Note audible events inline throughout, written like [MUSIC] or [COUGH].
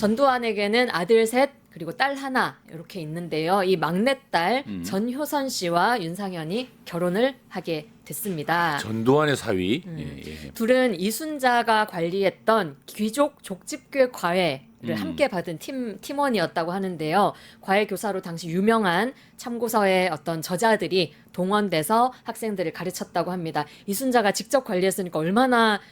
전두환에게는 아들 셋 그리고 딸 하나 이렇게 있는데요. 이 막내딸 음. 전효선 씨와 윤상현이 결혼을 하게 됐습니다. 전두환의 사위. 음. 예, 예. 둘은 이순자가 관리했던 귀족 족집교 과외 를 음. 함께 받은 팀 팀원이었다고 하는데요. 과외 교사로 당시 유명한 참고서의 어떤 저자들이 동원돼서 학생들을 가르쳤다고 합니다. 이순자가 직접 관리했으니까 얼마나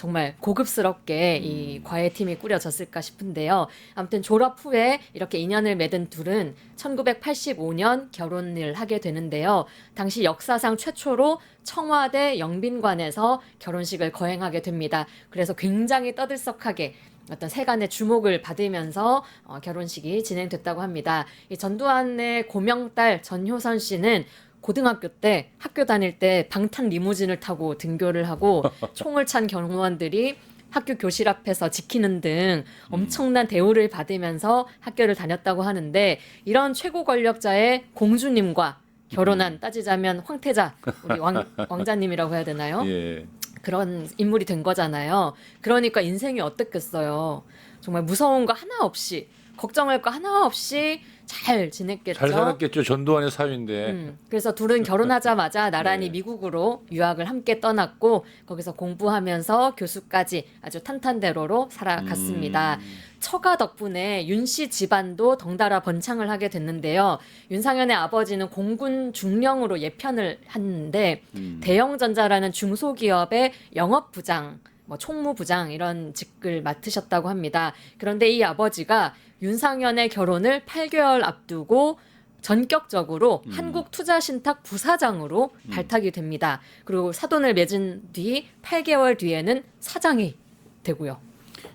정말 고급스럽게 이 과외팀이 꾸려졌을까 싶은데요. 아무튼 졸업 후에 이렇게 인연을 맺은 둘은 1985년 결혼을 하게 되는데요. 당시 역사상 최초로 청와대 영빈관에서 결혼식을 거행하게 됩니다. 그래서 굉장히 떠들썩하게 어떤 세간의 주목을 받으면서 어, 결혼식이 진행됐다고 합니다. 이 전두환의 고명딸 전효선 씨는 고등학교 때 학교 다닐 때 방탄 리무진을 타고 등교를 하고 [LAUGHS] 총을 찬 경호원들이 학교 교실 앞에서 지키는 등 엄청난 대우를 받으면서 학교를 다녔다고 하는데 이런 최고 권력자의 공주님과 결혼한 따지자면 황태자 우리 왕, [LAUGHS] 왕자님이라고 해야 되나요? 예. 그런 인물이 된 거잖아요. 그러니까 인생이 어떻겠어요. 정말 무서운 거 하나 없이 걱정할 거 하나 없이 잘 지냈겠죠. 잘 살았겠죠. 전두환의 사위인데. 음, 그래서 둘은 결혼하자마자 나란히 네. 미국으로 유학을 함께 떠났고 거기서 공부하면서 교수까지 아주 탄탄대로로 살아갔습니다. 음. 처가 덕분에 윤 씨 집안도 덩달아 번창을 하게 됐는데요. 윤상현의 아버지는 공군 중령으로 예편을 했는데 음. 대영전자라는 중소기업의 영업부장, 뭐 총무부장 이런 직을 맡으셨다고 합니다. 그런데 이 아버지가 윤상현의 결혼을 8개월 앞두고 전격적으로 음. 한국투자신탁 부사장으로 발탁이 됩니다. 그리고 사돈을 맺은 뒤 8개월 뒤에는 사장이 되고요.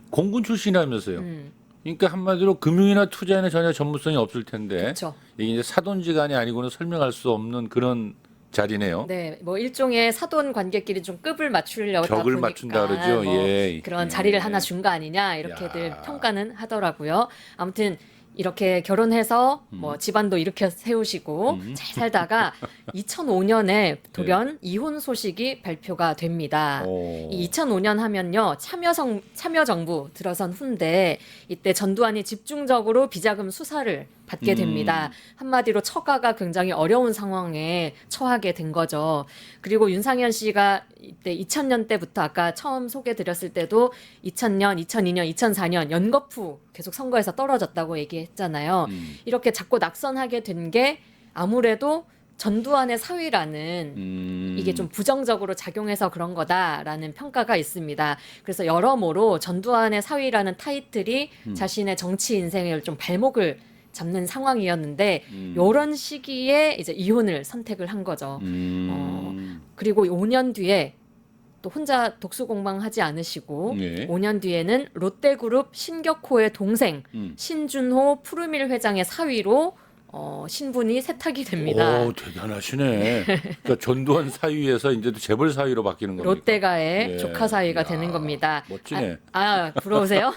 공군 출신이라면서요. 음, 그러니까 한마디로 금융이나 투자에는 전혀 전문성이 없을 텐데 그렇죠. 이게 이제 사돈지간이 아니고는 설명할 수 없는 그런 자리네요. 네, 뭐 일종의 사돈 관계끼리 좀 급을 벽을 보니까 맞춘다 그러죠. 뭐 예. 그런 예. 자리를 하나 준 거 아니냐 이렇게들 야. 평가는 하더라고요. 아무튼 이렇게 결혼해서 뭐 집안도 이렇게 세우시고 음. 잘 살다가 [LAUGHS] 2005년에 돌연 이혼 소식이 발표가 됩니다. 오. 이 2005년 하면요 참여성 참여정부 들어선 후인데 이때 전두환이 집중적으로 비자금 수사를 받게 음. 됩니다. 한마디로 처가가 굉장히 어려운 상황에 처하게 된 거죠. 그리고 윤상현 씨가 이때 2000년 때부터 아까 처음 소개드렸을 때도 2000년, 2002년, 2004년 연거푸 계속 선거에서 떨어졌다고 얘기했 잖아요. 음. 이렇게 자꾸 낙선하게 된 게 아무래도 전두환의 사위라는 음. 이게 좀 부정적으로 작용해서 그런 거다라는 평가가 있습니다. 그래서 여러모로 전두환의 사위라는 타이틀이 음. 자신의 정치 인생을 좀 발목을 잡는 상황이었는데 음. 요런 시기에 이제 이혼을 선택을 한 거죠. 음. 그리고 5년 뒤에 또 혼자 독수 공방하지 않으시고 예. 5년 뒤에는 롯데그룹 신격호의 동생 음. 신준호 푸르밀 회장의 사위로 어, 신분이 세탁이 됩니다. 오 대단하시네. 그러니까 전두환 사위에서 이제 또 재벌 사위로 바뀌는 겁니다. 롯데가의 예. 조카 사위가 되는 겁니다. 멋지네. 아, 아, 부러우세요?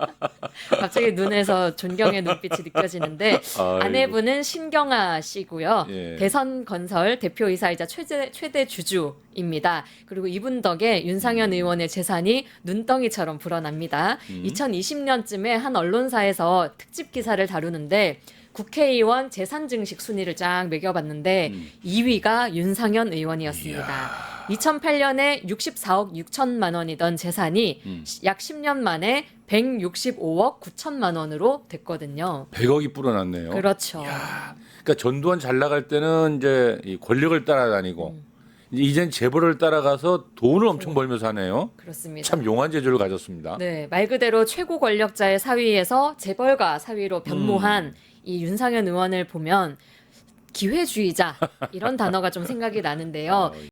[LAUGHS] 갑자기 눈에서 존경의 눈빛이 느껴지는데 아이고. 아내분은 신경아 씨고요. 예. 대선 건설 대표이사이자 최대 최대 주주입니다. 그리고 이분 덕에 윤상현 의원의 재산이 눈덩이처럼 불어납니다. 음. 2020년쯤에 한 언론사에서 특집 기사를 다루는데 국회의원 재산 증식 순위를 쫙 매겨봤는데 음. 2위가 윤상현 의원이었습니다. 2008년에 64억 6천만 원이던 재산이 음. 약 10년 만에 165억 9천만 원으로 됐거든요. 100억이 불어났네요. 그렇죠. 그러니까 전두환 잘 나갈 때는 이제 이 권력을 따라다니고 음. 이제 이젠 재벌을 따라가서 돈을 엄청 벌면서 하네요. 그렇습니다. 참 용한 재주를 가졌습니다. 네, 말 그대로 최고 권력자의 사위에서 재벌가 사위로 변모한 음. 이 윤상현 의원을 보면 기회주의자 이런 [LAUGHS] 단어가 좀 생각이 나는데요. 아,